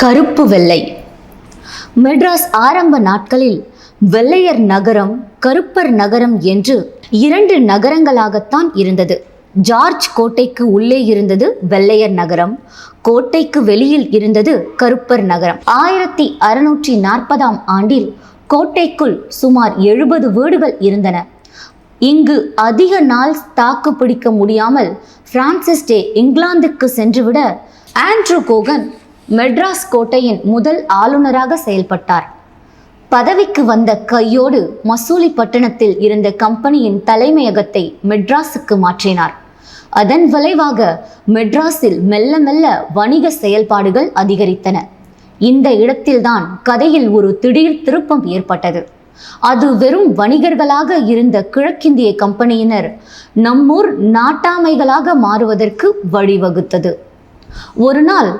கருப்பு வெள்ளை. மெட்ராஸ் ஆரம்ப நாட்களில் வெள்ளையர் நகரம் கருப்பர் நகரம் என்று இரண்டு நகரங்களாகத்தான் இருந்தது. ஜார்ஜ் கோட்டைக்கு உள்ளே இருந்தது வெள்ளையர் நகரம் கோட்டைக்கு வெளியில் இருந்தது கருப்பர் நகரம். ஆயிரத்தி அறுநூற்றி நாற்பதாம் ஆண்டில் கோட்டைக்குள் சுமார் எழுபது வீடுகள் இருந்தன. இங்கு அதிக நாள் தாக்கு பிடிக்க முடியாமல் பிரான்சிஸ் டே இங்கிலாந்துக்கு சென்றுவிட ஆண்ட்ரூ கோகன் மெட்ராஸ் கோட்டையின் முதல் ஆளுநராக செயல்பட்டார். பதவிக்கு வந்த கையோடு மசூலிப்பட்டினத்தில் இருந்த கம்பெனியின் தலைமையகத்தை மெட்ராஸுக்கு மாற்றினார். அதன் விளைவாக மெட்ராஸில் மெல்ல மெல்ல வணிக செயல்பாடுகள் அதிகரித்தன. இந்த இடத்தில்தான் கதையில் ஒரு திடீர் திருப்பம் ஏற்பட்டது. அது வெறும் வணிகர்களாக இருந்த கிழக்கிந்திய கம்பெனியினர் நம்மூர் நாட்டாமைகளாக மாறுவதற்கு வழிவகுத்தது. ஒரு நாள்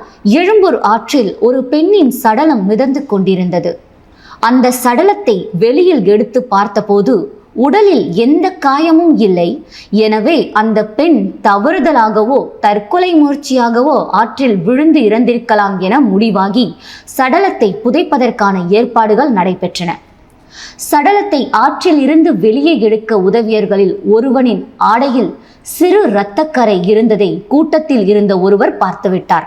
எழும்பூர் ஆற்றில் ஒரு பெண்ணின் சடலம் மிதந்து கொண்டிருந்தது. அந்த சடலத்தை வெளியில் எடுத்து பார்த்தபோது உடலில் எந்த காயமும் இல்லை. எனவே அந்த பெண் தவறுதலாகவோ தற்கொலை முயற்சியாகவோ ஆற்றில் விழுந்து இறந்திருக்கலாம் என முடிவாகி சடலத்தை புதைப்பதற்கான ஏற்பாடுகள் நடைபெற்றன. சடலத்தை ஆற்றில் இருந்து வெளியே எடுக்க உதவியர்களில் ஒருவனின் ஆடையில் சிறு இரத்தக்கரை இருந்ததை கூட்டத்தில் இருந்த ஒருவர் பார்த்துவிட்டார்.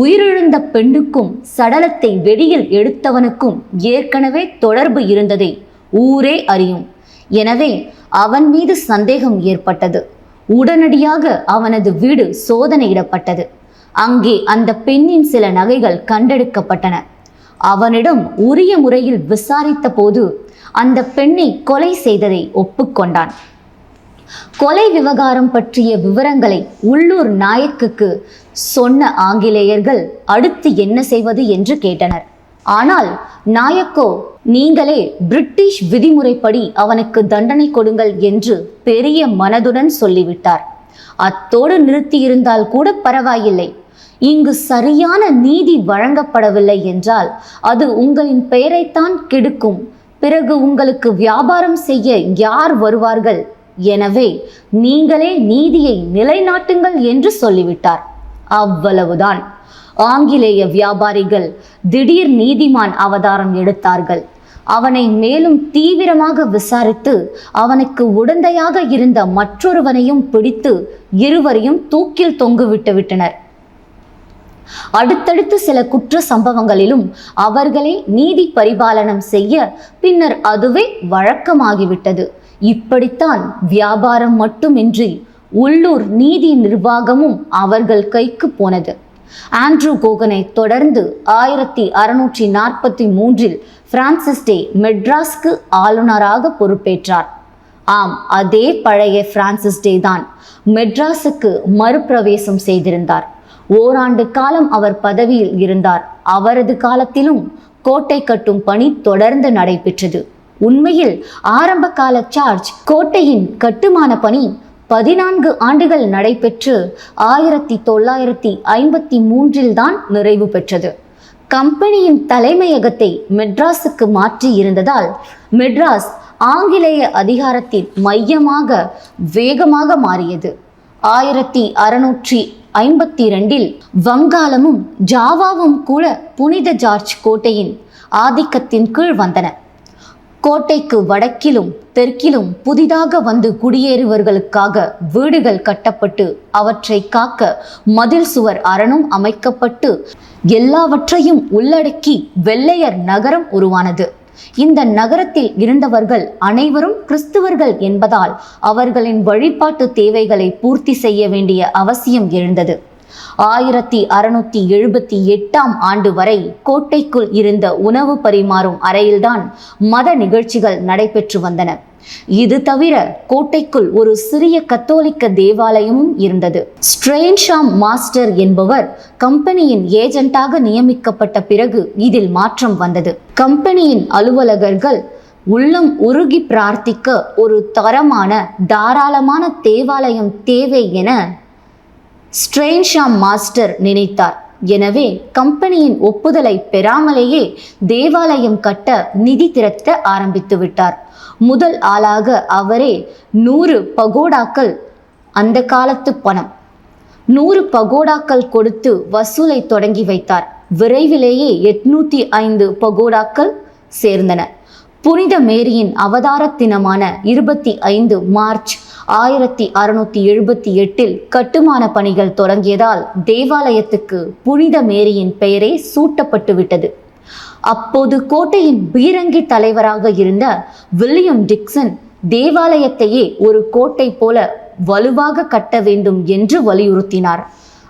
உயிரிழந்த பெண்ணுக்கும் சடலத்தை வெளியில் எடுத்தவனுக்கும் ஏற்கனவே தொடர்பு இருந்ததை ஊரே அறியும். எனவே அவன் மீது சந்தேகம் ஏற்பட்டது. உடனடியாக அவனது வீடு சோதனையிடப்பட்டது. அங்கே அந்த பெண்ணின் சில நகைகள் கண்டெடுக்கப்பட்டன. அவனிடம் உரிய முறையில் விசாரித்த போது அந்த பெண்ணை கொலை செய்ததை ஒப்புக்கொண்டான். கொலை விவகாரம் பற்றிய விவரங்களை உள்ளூர் நாயக்குக்கு சொன்ன ஆங்கிலேயர்கள் அடுத்து என்ன செய்வது என்று கேட்டனர். ஆனால் நாயக்கோ நீங்களே பிரிட்டிஷ் விதிமுறைப்படி அவனுக்கு தண்டனை கொடுங்கள் என்று பெரிய மனதுடன் சொல்லிவிட்டார். அத்தோடு நிறுத்தியிருந்தால் கூட பரவாயில்லை. இங்கு சரியான நீதி வழங்கப்படவில்லை என்றால் அது உங்களின் பெயரைத்தான் கெடுக்கும். பிறகு உங்களுக்கு வியாபாரம் செய்ய யார் வருவார்கள்? எனவே நீங்களே நீதியை நிலைநாட்டுங்கள் என்று சொல்லிவிட்டார். அவ்வளவுதான். ஆங்கிலேய வியாபாரிகள் திடீர் நீதிமான் அவதாரம் எடுத்தார்கள். அவனை மேலும் தீவிரமாக விசாரித்து அவனுக்கு உடந்தையாக இருந்த மற்றொருவனையும் பிடித்து இருவரையும் தூக்கில் தொங்குவிட்டு விட்டனர். அடுத்தடுத்து சில குற்ற சம்பவங்களிலும் அவர்களே நீதி பரிபாலனம் செய்ய பின்னர் அதுவே வழக்கமாகிவிட்டது. இப்படித்தான் வியாபாரம் மட்டுமின்றி உள்ளூர் நீதி நிர்வாகமும் அவர்கள் கைக்கு போனது. ஆண்ட்ரூ கோகனை தொடர்ந்து ஆயிரத்தி அறுநூற்றி நாற்பத்தி மூன்றில் பிரான்சிஸ் டே மெட்ராஸ்க்கு ஆளுநராக பொறுப்பேற்றார். ஆம் அதே பழைய பிரான்சிஸ் டே தான் மெட்ராஸுக்கு மறுபிரவேசம் செய்திருந்தார். ஓராண்டு காலம் அவர் பதவியில் இருந்தார். அவரது காலத்திலும் கோட்டை கட்டும் பணி தொடர்ந்து நடைபெற்றது. உண்மையில் ஆரம்ப கால சார்ஜ் கோட்டையின் கட்டுமான பணி பதினான்கு ஆண்டுகள் நடைபெற்று ஆயிரத்தி தொள்ளாயிரத்தி ஐம்பத்தி மூன்றில் தான் நிறைவு பெற்றது. கம்பெனியின் தலைமையகத்தை மெட்ராஸுக்கு மாற்றி இருந்ததால் மெட்ராஸ் ஆங்கிலேய அதிகாரத்தின் மையமாக வேகமாக மாறியது. ஆயிரத்தி அறுநூற்றி ஐம்பத்தி ரெண்டில் வங்காளமும் ஜாவாவும் கூட புனித ஜார்ஜ் கோட்டையின் ஆதிக்கத்தின் கீழ் வந்தன. கோட்டைக்கு வடக்கிலும் தெற்கிலும் புதிதாக வந்து குடியேறுவர்களுக்காக வீடுகள் கட்டப்பட்டு அவற்றை காக்க மதில் சுவர் அரணும் அமைக்கப்பட்டு எல்லாவற்றையும் உள்ளடக்கி வெள்ளையர் நகரம் உருவானது. இந்த நகரத்தில் இருந்தவர்கள் அனைவரும் கிறிஸ்துவர்கள் என்பதால் அவர்களின் வழிபாட்டு தேவைகளை பூர்த்தி செய்ய வேண்டிய அவசியம் எழுந்தது. ஆயிரத்தி அறுநூத்தி எழுபத்தி எட்டாம் ஆண்டு வரை கோட்டைக்குள் இருந்த உணவு பரிமாறும் அறையில்தான் மத நிகழ்ச்சிகள் நடைபெற்று வந்தன. இது தவிர கோட்டைக்குள் ஒரு சிறிய கத்தோலிக்க தேவாலயமும் இருந்தது. ஸ்ட்ரெயின்ஷாம் மாஸ்டர் என்பவர் கம்பெனியின் ஏஜென்ட்டாக நியமிக்கப்பட்ட பிறகு இதில் மாற்றம் வந்தது. கம்பெனியின் அலுவலகர்கள் உள்ளம் உருகி பிரார்த்திக்க ஒரு தரமான தாராளமான தேவாலயம் தேவை என ஸ்ட்ரெயின்ஷாம் மாஸ்டர் நினைத்தார். எனவே கம்பெனியின் ஒப்புதலை பெறாமலேயே தேவாலயம் கட்ட நிதி திரட்ட ஆரம்பித்து விட்டார். முதல் ஆளாக அவரே நூறு பகோடாக்கள் அந்த காலத்து பணம். நூறு பகோடாக்கள் கொடுத்து வசூலை தொடங்கி வைத்தார். விரைவிலேயே எட்நூத்தி ஐந்து பகோடாக்கள் சேர்ந்தன. புனித மேரியின் அவதார தினமான இருபத்தி ஐந்து மார்ச் ஆயிரத்தி அறுநூத்தி எழுபத்தி எட்டில் கட்டுமான பணிகள் தொடங்கியதால் தேவாலயத்துக்கு புனித மேரியின் பெயரே சூட்டப்பட்டு விட்டது. அப்போது கோட்டையின் பீரங்கி தலைவராக இருந்த வில்லியம் டிக்சன் தேவாலயத்தையே ஒரு கோட்டை போல வலுவாக கட்ட வேண்டும் என்று வலியுறுத்தினார்.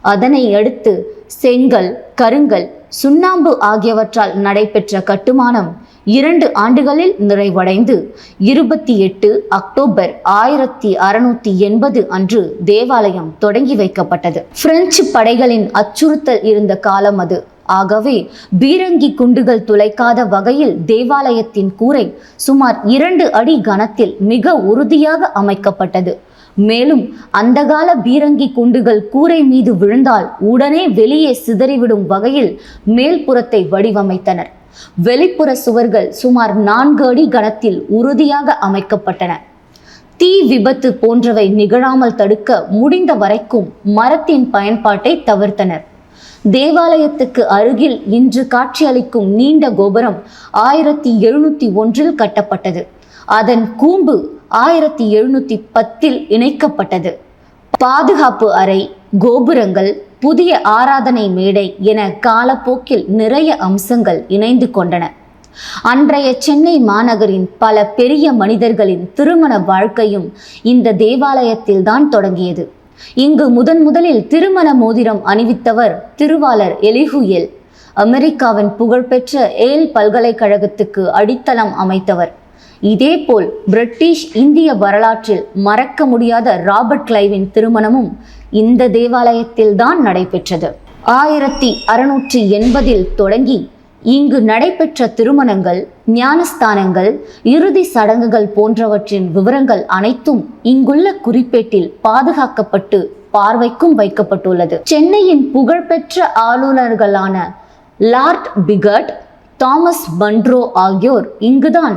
அதனை அடுத்து செங்கல் கருங்கல் சுண்ணாம்பு ஆகியவற்றால் நடைபெற்ற கட்டுமானம் இரண்டு ஆண்டுகளில் நிறைவடைந்து இருபத்தி எட்டு அக்டோபர் ஆயிரத்தி அறுநூத்தி எண்பது அன்று தேவாலயம் தொடங்கி வைக்கப்பட்டது. பிரெஞ்சு படைகளின் அச்சுறுத்தல் இருந்த காலம் அது. ஆகவே பீரங்கி குண்டுகள் துளைக்காத வகையில் தேவாலயத்தின் கூரை சுமார் இரண்டு அடி கனத்தில் மிக உறுதியாக அமைக்கப்பட்டது. மேலும் அந்த கால பீரங்கி குண்டுகள் கூரை மீது விழுந்தால் உடனே வெளியே சிதறிவிடும் வகையில் மேல்புறத்தை வடிவமைத்தனர். வெளிப்புற சுவர்கள் சுமார் நான்கு அடி கனத்தில் உறுதியாக அமைக்கப்பட்டன. தீ விபத்து போன்றவை நிகழாமல் தடுக்க முடிந்த வரைக்கும் மரத்தின் பயன்பாட்டை தவிர்த்தனர். தேவாலயத்துக்கு அருகில் இன்று காட்சியளிக்கும் நீண்ட கோபுரம் ஆயிரத்தி எழுநூத்தி ஒன்றில் கட்டப்பட்டது. அதன் கூம்பு ஆயிரத்தி எழுநூத்தி பத்தில் இணைக்கப்பட்டது. பாதுகாப்பு அறை கோபுரங்கள் புதிய ஆராதனை மேடை என காலப்போக்கில் நிறைய அம்சங்கள் இணைந்து கொண்டன. அன்றைய சென்னை மாநகரின் பல பெரிய மனிதர்களின் திருமண வாழ்க்கையும் இந்த தேவாலயத்தில்தான் தொடங்கியது. இங்கு முதன் முதலில் திருமண மோதிரம் அணிவித்தவர் திருவாளர் எலிஹுயல் அமெரிக்காவின் புகழ்பெற்ற ஏல் பல்கலைக்கழகத்துக்கு அடித்தளம் அமைத்தவர். இதேபோல் பிரிட்டிஷ் இந்திய வரலாற்றில் மறக்க முடியாத ராபர்ட் கிளைவின் திருமணமும் இந்த தேவாலயத்தில்தான் நடைபெற்றது. ஆயிரத்தி அறுநூற்றி எண்பதில் தொடங்கி இங்கு நடைபெற்ற திருமணங்கள் ஞானஸ்தானங்கள் இறுதி சடங்குகள் போன்றவற்றின் விவரங்கள் அனைத்தும் இங்குள்ள குறிப்பேட்டில் பாதுகாக்கப்பட்டு பார்வைக்கும் வைக்கப்பட்டுள்ளது. சென்னையின் புகழ்பெற்ற ஆளுநர்களான லார்ட் பிகட் தாமஸ் பன்ட்ரோ ஆகியோர் இங்குதான்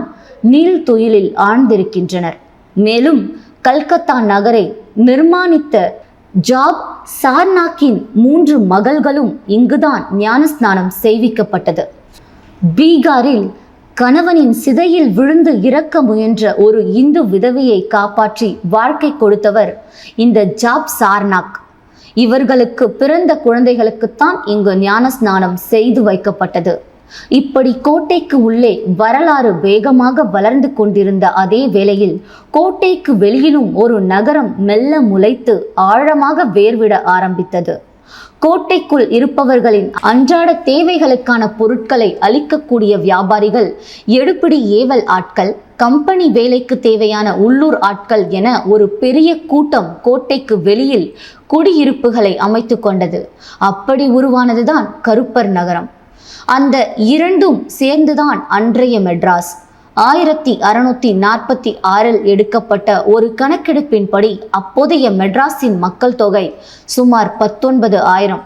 நீள் துயிலில் ஆழ்ந்திருக்கின்றனர். மேலும் கல்கத்தா நகரை நிர்மாணித்த ஜாப் சார்னாக்கின் மூன்று மகள்களும் இங்குதான் ஞானஸ்நானம் செய்விக்கப்பட்டது. பீகாரில் கணவனின் சிதையில் விழுந்து இறக்க முயன்ற ஒரு இந்து விதவையை காப்பாற்றி வாழ்க்கை கொடுத்தவர் இந்த ஜாப் சார்னாக். இவர்களுக்கு பிறந்த குழந்தைகளுக்குத்தான் இங்கு ஞானஸ்நானம் செய்து வைக்கப்பட்டது. இப்படி கோட்டைக்கு உள்ளே வரலாறு வேகமாக வளர்ந்து கொண்டிருந்த அதே வேளையில் கோட்டைக்கு வெளியிலும் ஒரு நகரம் மெல்ல முளைத்து ஆழமாக வேர்விட ஆரம்பித்தது. கோட்டைக்குள் இருப்பவர்களின் அன்றாட தேவைகளுக்கான பொருட்களை அளிக்கக்கூடிய வியாபாரிகள் எடுப்பிடி ஏவல் ஆட்கள் கம்பெனி வேலைக்கு தேவையான உள்ளூர் ஆட்கள் என ஒரு பெரிய கூட்டம் கோட்டைக்கு வெளியில் குடியிருப்புகளை அமைத்து கொண்டது. அப்படி உருவானதுதான் கருப்பர் நகரம். அந்த இரண்டும் சேர்ந்துதான் அன்றைய மெட்ராஸ். ஆயிரத்தி அறுநூத்தி நாற்பத்தி ஆறில் எடுக்கப்பட்ட ஒரு கணக்கெடுப்பின்படி அப்போதைய மெட்ராஸின் மக்கள் தொகை சுமார் பத்தொன்பது ஆயிரம்.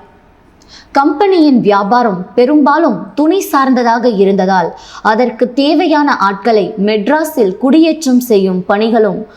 கம்பெனியின் வியாபாரம் பெரும்பாலும் துணி சார்ந்ததாக இருந்ததால் அதற்கு தேவையான ஆட்களை மெட்ராஸில் குடியேற்றம் செய்யும் பணிகளும்